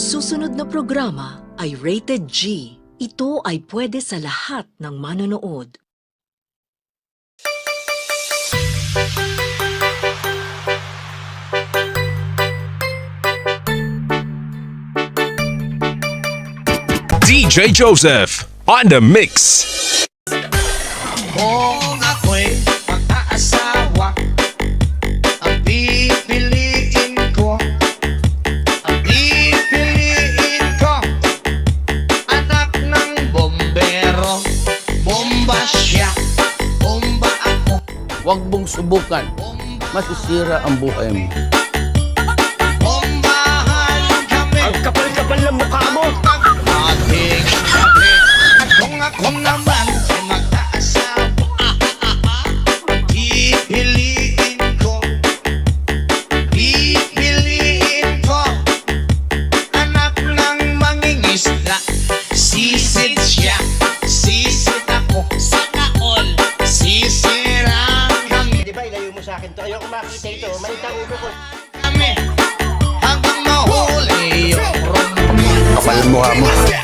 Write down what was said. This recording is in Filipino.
sumusunod na programa ay rated G. Ito ay pwede sa lahat ng manonood. DJ Joseph on the mix. Bomba. Siya Bomba ako. Huwag mong subukan. Masisira ang buhay mo. Bombahan kami. Ang Kapal-kapal ng mukha mo! ating gabi At kung ako naman ay mag-aasawa Ang pipiliin ko. Pipiliin ko. Anak ng mangingisda Sisid sa akin to. Ayoko makita ito. Malita ulo ko. Hanggang mahuli yung rumba Kapal ang mukha mo.